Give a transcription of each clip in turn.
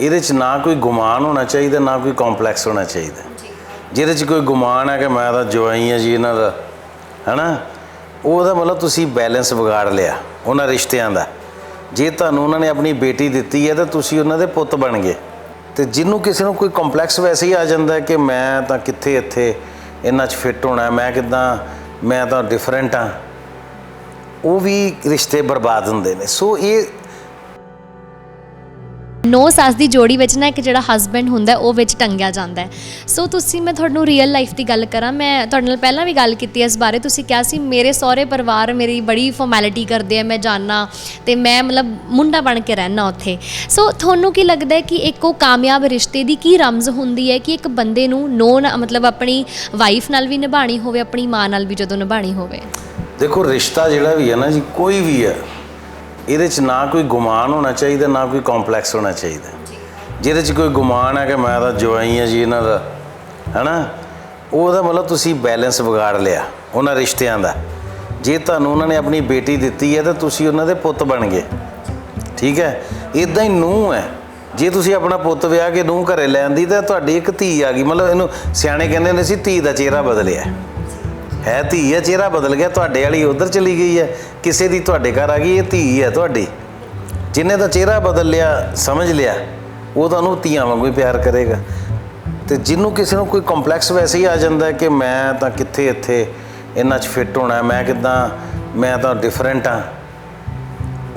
ਇਹਦੇ 'ਚ ਨਾ ਕੋਈ ਗੁਮਾਨ ਹੋਣਾ ਚਾਹੀਦਾ ਨਾ ਕੋਈ ਕੰਪਲੈਕਸ ਹੋਣਾ ਚਾਹੀਦਾ। ਜਿਹਦੇ 'ਚ ਕੋਈ ਗੁਮਾਨ ਹੈ ਕਿ ਮੈਂ ਤਾਂ ਜਵਾਈ ਹਾਂ ਜੀ ਇਹਨਾਂ ਦਾ ਹਨਾ? ਉਹਦਾ ਮਤਲਬ ਤੁਸੀਂ ਬੈਲੈਂਸ ਵਿਗਾੜ ਲਿਆ ਉਹਨਾਂ ਰਿਸ਼ਤਿਆਂ ਦਾ। ਜੇ ਤੁਹਾਨੂੰ ਉਹਨਾਂ ਨੇ ਆਪਣੀ ਬੇਟੀ ਦਿੱਤੀ ਹੈ ਤਾਂ ਤੁਸੀਂ ਉਹਨਾਂ ਦੇ ਪੁੱਤ ਬਣ ਗਏ। ਤੇ ਜਿਹਨੂੰ ਕਿਸੇ ਨੂੰ ਕੋਈ ਕੰਪਲੈਕਸ ਵੈਸੇ ਹੀ ਆ ਜਾਂਦਾ ਕਿ ਮੈਂ ਤਾਂ ਕਿੱਥੇ ਇੱਥੇ ਇਹਨਾਂ 'ਚ ਫਿੱਟ ਹੋਣਾ ਮੈਂ ਕਿਦਾਂ ਮੈਂ ਤਾਂ ਡਿਫਰੈਂਟ ਹਾਂ। ਉਹ ਵੀ ਰਿਸ਼ਤੇ ਬਰਬਾਦ ਹੁੰਦੇ ਨੇ। ਸੋ ਇਹ ਨੌ ਸੱਸ ਦੀ ਜੋੜੀ ਵਿੱਚ ਨਾ ਇੱਕ ਜਿਹੜਾ ਹਸਬੈਂਡ ਹੁੰਦਾ, ਉਹ ਵਿੱਚ ਟੰਗਿਆ ਜਾਂਦਾ ਹੈ। ਸੋ ਤੁਸੀਂ, ਮੈਂ ਤੁਹਾਨੂੰ ਰੀਅਲ ਲਾਈਫ ਦੀ ਗੱਲ ਕਰਾਂ। ਮੈਂ ਤੁਹਾਡੇ ਨਾਲ ਪਹਿਲਾਂ ਵੀ ਗੱਲ ਕੀਤੀ ਇਸ ਬਾਰੇ। ਤੁਸੀਂ ਕਿਹਾ ਸੀ, ਮੇਰੇ ਸਹੁਰੇ ਪਰਿਵਾਰ ਮੇਰੀ ਬੜੀ ਫਾਰਮੈਲਿਟੀ ਕਰਦੇ ਆ, ਮੈਂ ਜਾਣਾ ਤੇ ਮੈਂ ਮਤਲਬ ਮੁੰਡਾ ਬਣ ਕੇ ਰਹਿਣਾ ਉੱਥੇ। ਸੋ ਤੁਹਾਨੂੰ ਕੀ ਲੱਗਦਾ ਹੈ ਕਿ ਇੱਕ ਉਹ ਕਾਮਯਾਬ ਰਿਸ਼ਤੇ ਦੀ ਕੀ ਰਮਜ਼ ਹੁੰਦੀ ਹੈ ਕਿ ਇੱਕ ਬੰਦੇ ਨੂੰ ਨੋ ਮਤਲਬ ਆਪਣੀ ਵਾਈਫ ਨਾਲ ਵੀ ਨਿਭਾਣੀ ਹੋਵੇ, ਆਪਣੀ ਮਾਂ ਨਾਲ ਵੀ ਜਦੋਂ ਨਿਭਾਣੀ ਹੋਵੇ? ਦੇਖੋ, ਰਿਸ਼ਤਾ ਜਿਹੜਾ ਵੀ ਹੈ ਨਾ ਜੀ, ਕੋਈ ਵੀ ਹੈ ਇਹਦੇ 'ਚ ਨਾ ਕੋਈ ਗੁਮਾਨ ਹੋਣਾ ਚਾਹੀਦਾ, ਨਾ ਕੋਈ ਕੰਪਲੈਕਸ ਹੋਣਾ ਚਾਹੀਦਾ। ਜਿਹਦੇ 'ਚ ਕੋਈ ਗੁਮਾਨ ਹੈ ਕਿ ਮੈਂ ਤਾਂ ਜਵਾਈ ਹਾਂ ਜੀ ਇਹਨਾਂ ਦਾ, ਹਨਾ? ਉਹਦਾ ਮਤਲਬ ਤੁਸੀਂ ਬੈਲੈਂਸ ਵਿਗਾੜ ਲਿਆ ਉਹਨਾਂ ਰਿਸ਼ਤਿਆਂ ਦਾ। ਜੇ ਤੁਹਾਨੂੰ ਉਹਨਾਂ ਨੇ ਆਪਣੀ ਬੇਟੀ ਦਿੱਤੀ ਹੈ ਤਾਂ ਤੁਸੀਂ ਉਹਨਾਂ ਦੇ ਪੁੱਤ ਬਣ ਗਏ। ਠੀਕ ਹੈ? ਇਦਾਂ ਹੀ ਨੂੰਹ ਹੈ। ਜੇ ਤੁਸੀਂ ਆਪਣਾ ਪੁੱਤ ਵਿਆਹ ਕੇ ਨੂੰਹ ਘਰੇ ਲੈ ਆਂਦੀ ਤਾਂ ਤੁਹਾਡੀ ਇੱਕ ਧੀ ਆ ਗਈ। ਮਤਲਬ ਇਹਨੂੰ ਸਿਆਣੇ ਕਹਿੰਦੇ ਨੇ ਸੀ, ਧੀ ਦਾ ਚਿਹਰਾ ਬਦਲਿਆ। ਹੈ ਧੀ ਹੈ, ਚਿਹਰਾ ਬਦਲ ਗਿਆ, ਤੁਹਾਡੇ ਵਾਲੀ ਉਧਰ ਚਲੀ ਗਈ ਹੈ। ਕਿਸੇ ਦੀ ਤੁਹਾਡੇ ਘਰ ਆ ਗਈ, ਇਹ ਧੀ ਹੈ ਤੁਹਾਡੀ। ਜਿਨੇ ਦਾ ਚਿਹਰਾ ਬਦਲ ਲਿਆ, ਸਮਝ ਲਿਆ, ਉਹ ਤੁਹਾਨੂੰ ਧੀਆਂ ਵਾਂਗੂ ਹੀ ਪਿਆਰ ਕਰੇਗਾ। ਤੇ ਜਿਹਨੂੰ ਕਿਸੇ ਨੂੰ ਕੋਈ ਕੰਪਲੈਕਸ ਵੈਸੇ ਹੀ ਆ ਜਾਂਦਾ ਕਿ ਮੈਂ ਤਾਂ ਕਿੱਥੇ ਇੱਥੇ ਇਹਨਾਂ 'ਚ ਫਿੱਟ ਹੋਣਾ ਮੈਂ ਕਿਦਾਂ, ਮੈਂ ਤਾਂ ਡਿਫਰੈਂਟ ਹਾਂ।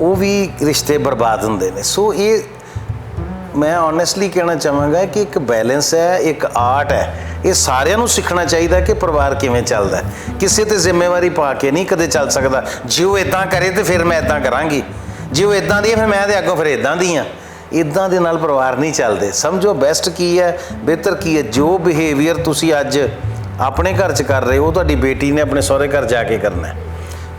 ਉਹ ਵੀ ਰਿਸ਼ਤੇ ਬਰਬਾਦ ਹੁੰਦੇ ਨੇ। ਸੋ ਇਹ, ਮੈਂ ਓਨੈਸਟਲੀ ਕਹਿਣਾ ਚਾਹਾਂਗਾ ਕਿ ਇੱਕ ਬੈਲੈਂਸ ਹੈ, ਇੱਕ ਆਰਟ ਹੈ। ਇਹ ਸਾਰਿਆਂ ਨੂੰ ਸਿੱਖਣਾ ਚਾਹੀਦਾ ਕਿ ਪਰਿਵਾਰ ਕਿਵੇਂ ਚੱਲਦਾ ਕਿਸੇ ਤੇ ਜ਼ਿੰਮੇਵਾਰੀ ਪਾ ਕੇ ਨਹੀਂ ਕਦੇ ਚੱਲ ਸਕਦਾ। ਜੇ ਉਹ ਇਦਾਂ ਕਰੇ ਤੇ ਫਿਰ ਮੈਂ ਇਦਾਂ ਕਰਾਂਗੀ। ਜੇ ਉਹ ਇਦਾਂ ਦੀ ਹੈ, ਫਿਰ ਮੈਂ ਤੇ ਅੱਗੋਂ ਫਿਰ ਇਦਾਂ ਦੀ ਆ ਇਦਾਂ ਦੇ ਨਾਲ ਪਰਿਵਾਰ ਨਹੀਂ ਚੱਲਦੇ। ਸਮਝੋ ਬੈਸਟ ਕੀ ਹੈ, ਬਿਹਤਰ ਕੀ ਹੈ। ਜੋ ਬਿਹੇਵੀਅਰ ਤੁਸੀਂ ਅੱਜ ਆਪਣੇ ਘਰ 'ਚ ਕਰ ਰਹੇ ਹੋ, ਤੁਹਾਡੀ ਬੇਟੀ ਨੇ ਆਪਣੇ ਸਹੁਰੇ ਘਰ ਜਾ ਕੇ ਕਰਨਾ ਹੈ।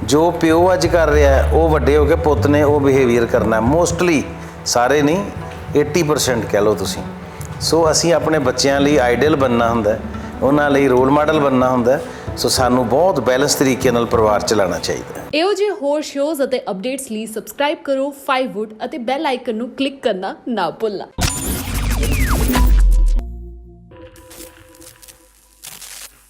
ਜੋ ਪਿਓ ਅੱਜ ਕਰ ਰਿਹਾ ਉਹ ਵੱਡੇ ਹੋ ਕੇ ਪੁੱਤ ਨੇ ਉਹ ਬਿਹੇਵੀਅਰ ਕਰਨਾ ਮੋਸਟਲੀ ਸਾਰੇ ਨਹੀਂ 80% ਕਹਿ ਲਓ ਤੁਸੀਂ। ਸੋ ਅਸੀਂ ਆਪਣੇ ਬੱਚਿਆਂ ਲਈ ਆਈਡਲ ਬੰਨਣਾ ਹੁੰਦਾ ਉਹਨਾਂ ਲਈ ਰੋਲ ਮਾਡਲ ਬੰਨਣਾ ਹੁੰਦਾ ਸੋ ਸਾਨੂੰ ਬਹੁਤ ਬੈਲੈਂਸ ਤਰੀਕੇ ਨਾਲ ਪਰਿਵਾਰ ਚਲਾਉਣਾ ਚਾਹੀਦਾ ਹੈ। ਇਹੋ ਜਿਹੇ ਹੋਰ ਸ਼ੋਜ਼ ਅਤੇ ਅਪਡੇਟਸ ਲਈ ਸਬਸਕ੍ਰਾਈਬ ਕਰੋ 5wood ਅਤੇ ਬੈਲ ਆਈਕਨ ਨੂੰ ਕਲਿੱਕ ਕਰਨਾ ਨਾ ਭੁੱਲਣਾ।